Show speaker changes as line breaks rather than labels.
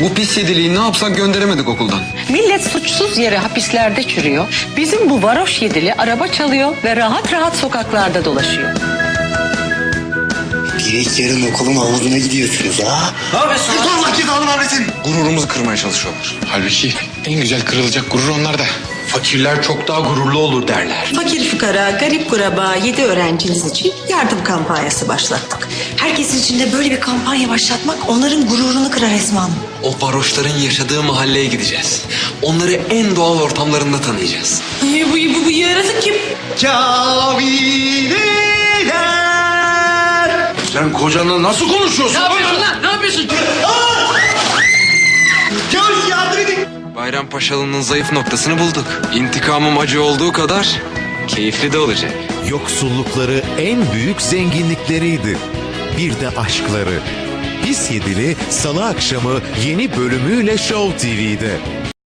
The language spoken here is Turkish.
Bu pis yediliği ne yapsak gönderemedik okuldan.
Millet suçsuz yere hapislerde çürüyor. Bizim bu varoş yedili araba çalıyor ve rahat rahat sokaklarda dolaşıyor.
Direkt yarın okulun havuzuna gidiyorsunuz ha?
Allah cezanı vermesin.
Gururumuzu kırmaya çalışıyorlar.
Halbuki en güzel kırılacak gurur onlarda. Fakirler çok daha gururlu olur derler.
Fakir fukara, garip kuraba 7 öğrenciniz için yardım kampanyası başlattık. Herkesin içinde böyle bir kampanya başlatmak onların gururunu kırar Esma Hanım.
O varoşların yaşadığı mahalleye gideceğiz. Onları en doğal ortamlarında tanıyacağız.
Ay, bu, bu, bu yaratık kim?
Sen kocanla nasıl konuşuyorsun? Ne yapıyorsun lan?
Bayrampaşalı'nın zayıf noktasını bulduk. İntikamım acı olduğu kadar keyifli de olacak.
Yoksullukları en büyük zenginlikleriydi. Bir de aşkları. Pis Yedili Salı akşamı yeni bölümüyle Show TV'de.